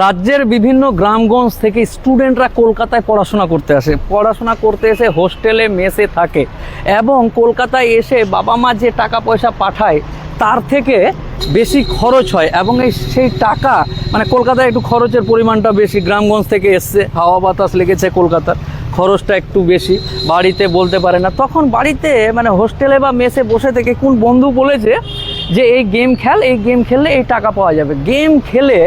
রাজ্যের বিভিন্ন গ্রামগঞ্জ থেকে স্টুডেন্টরা কলকাতায় পড়াশোনা করতে আসে। পড়াশোনা করতে এসে হোস্টেলে মেসে থাকে এবং কলকাতায় এসে বাবা মা যে টাকা পয়সা পাঠায়, তার থেকে বেশি খরচ হয় এবং এই সেই টাকা মানে কলকাতায় একটু খরচের পরিমাণটা বেশি, গ্রামগঞ্জ থেকে এসছে, হাওয়া বাতাস লেগেছে কলকাতার, খরচটা একটু বেশি, বাড়িতে বলতে পারে না। তখন বাড়িতে মানে হোস্টেলে বা মেসে বসে থেকে কোন বন্ধু বলেছে যে এই গেম খেল, এই গেম খেললে এই টাকা পাওয়া যাবে। গেম খেলে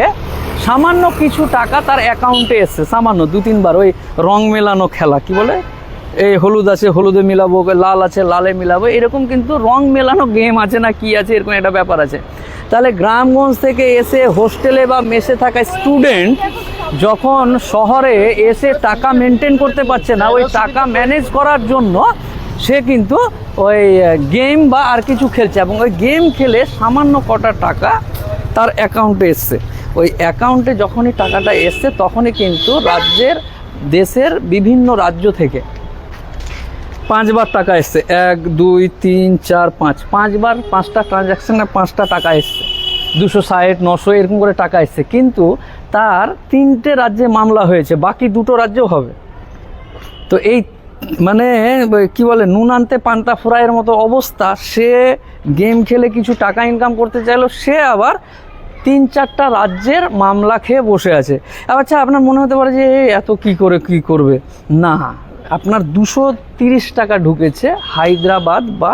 সামান্য কিছু টাকা তার অ্যাকাউন্টে এসছে। সামান্য, দু তিনবার, ওই রং মেলানো খেলা, কি বলে? এই হলুদ আছে, হলুদে মিলাবো, লাল আছে, লালে মিলাবো, এরকম কিন্তু রং মেলানো গেম আছে না, কি আছে, এরকম একটা ব্যাপার আছে। তাহলে গ্রামগঞ্জ থেকে এসে হোস্টেলে বা মেসে থাকা স্টুডেন্ট যখন শহরে এসে টাকা মেনটেন করতে পারছে না, ওই টাকা ম্যানেজ করার জন্য সে কিন্তু ওই গেম বা আর কিছু খেলছে এবং ওই গেম খেলে সামান্য কটা টাকা তার অ্যাকাউন্টে এসছে। ওই অ্যাকাউন্টে যখনই টাকাটা এসছে, তখনই কিন্তু রাজ্যের, দেশের বিভিন্ন রাজ্য থেকে পাঁচবার টাকা এসছে। এক, দুই, তিন, চার, পাঁচ। পাঁচবার পাঁচটা ট্রানজ্যাকশানে পাঁচটা টাকা এসছে। দুশো ষাট, নশো, এরকম করে টাকা এসছে। কিন্তু তার তিনটে রাজ্যে মামলা হয়েছে, বাকি দুটো রাজ্যেও হবে। তো এই মানে কি বলে নুন আনতে পান্তা ফ্রাইয়ের মতো অবস্থা। সে গেম খেলে কিছু টাকা ইনকাম করতে চাইলো, সে আবার তিন চারটা রাজ্যের মামলা খেয়ে বসে আছে। আচ্ছা আপনার মনে হতে পারে যে এত কি করে কি করবে? না, আপনার দুশো তিরিশ টাকা ঢুকেছে হায়দ্রাবাদ বা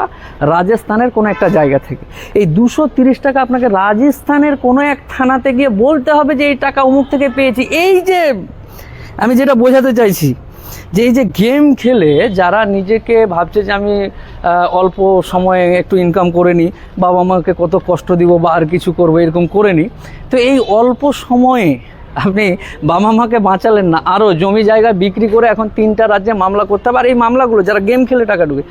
রাজস্থানের কোনো একটা জায়গা থেকে। এই দুশো তিরিশ টাকা আপনাকে রাজস্থানের কোনো এক থানাতে গিয়ে বলতে হবে যে, এই টাকা অমুক থেকে পেয়েছি। এই যে, আমি যেটা বোঝাতে চাইছি যে এই যে গেম খেলে যারা নিজেকে ভাবছে যে আমি অল্প সময়ে একটু ইনকাম করে নিই, বাবা মাকে কত কষ্ট দিব বা আর কিছু করব, এরকম করে নিই, তো এই অল্প সময়ে আপনি বাবা মাকে বাঁচালেন না। আরও জমি জায়গা বিক্রি করে এখন তিনটা রাজ্যে মামলা করতে হবে। আর এই মামলাগুলো, যারা গেম খেলে টাকা ঢুকে,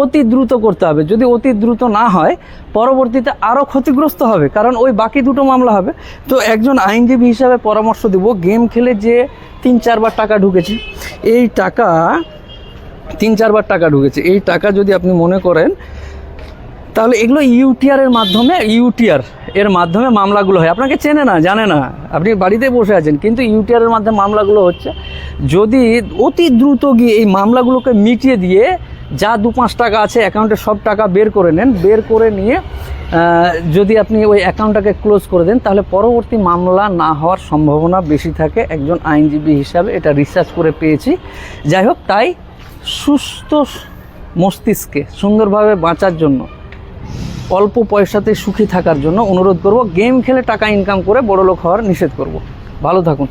অতি দ্রুত করতে হবে। যদি অতি দ্রুত না হয়, পরবর্তীতে আরও ক্ষতিগ্রস্ত হবে। কারণ ওই বাকি দুটো মামলা হবে। তো একজন আইনজীবী হিসাবে পরামর্শ দেব, গেম খেলে যে তিন চারবার টাকা ঢুকেছে এই টাকা, তিন, চারবার টাকা ঢুকেছে। এই টাকা যদি আপনি মনে করেন, তাহলে এগুলো ইউটিআর এর মাধ্যমে, ইউটিআর এর মাধ্যমে মামলাগুলো হয়। আপনাকে চেনে না, জানে না। আপনি বাড়িতে বসে আছেন, কিন্তু ইউটিআর এর মাধ্যমে মামলাগুলো হচ্ছে। যদি অতি দ্রুত গিয়ে এই মামলাগুলোকে মিটিয়ে দিয়ে যা দু পাঁচ টাকা আছে অ্যাকাউন্টে সব টাকা বের করে নেন, বের করে নিয়ে যদি আপনি ওই অ্যাকাউন্টটাকে ক্লোজ করে দেন, তাহলে পরবর্তী মামলা না হওয়ার সম্ভাবনা বেশি থাকে। একজন আইনজীবী হিসাবে এটা রিসার্চ করে পেয়েছি। যাই হোক, তাই সুস্থ মস্তিষ্কে সুন্দরভাবে বাঁচার জন্য, অল্প পয়সাতে সুখী থাকার জন্য অনুরোধ করব, গেম খেলে টাকা ইনকাম করে বড়লোক হওয়ার নিষেধ করব। ভালো থাকুন।